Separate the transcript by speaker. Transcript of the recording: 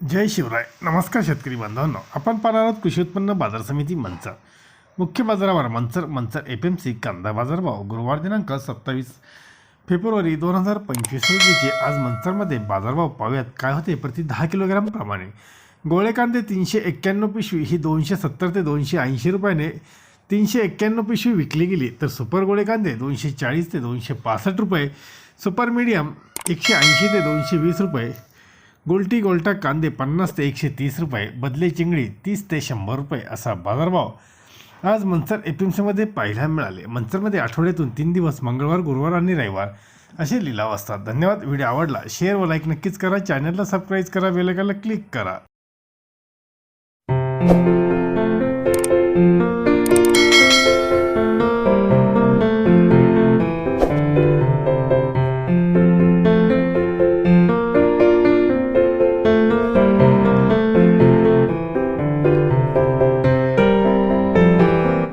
Speaker 1: जय शिवराय. नमस्कार शेतकरी बांधवांनो. आपण पाहणार आहोत कृषी उत्पन्न बाजार समिती मंचर मुख्य बाजारावर Manchar Manchar F M C कांदा बाजारभाव गुरुवार दिनांक सत्तावीस फेब्रुवारी दोन हजार पंचवीस रोजीचे. आज मंचरमध्ये बाजारभाव पाहूयात. काय होते? प्रति दहा किलोग्रॅमप्रमाणे गोळे कांदे तीनशे एक्क्याण्णव पिशवी. ही दोनशे सत्तर ते दोनशे ऐंशी रुपयाने तीनशे एक्क्याण्णव पिशवी विकली गेली. तर सुपर गोळे कांदे दोनशे चाळीस ते दोनशे पासष्ट रुपये. सुपर मीडियम एकशे ऐंशी ते दोनशे वीस रुपये. गोल्टी गोल्टा कांदे पन्नास ते एकशे तीस रुपये बदले चिंगडी तीस ते शंभर रुपये असा बाजारभाव. आज मंचर एपीएमसीमध्ये पाहायला मिळाले. मंचरमध्ये आठवड्यातून तीन दिवस मंगळवार गुरुवार आणि रविवार असे लिलाव असतात. धन्यवाद. व्हिडिओ आवडला शेअर व लाईक नक्कीच करा. चॅनलला सबस्क्राईब करा बेलकाला क्लिक करा.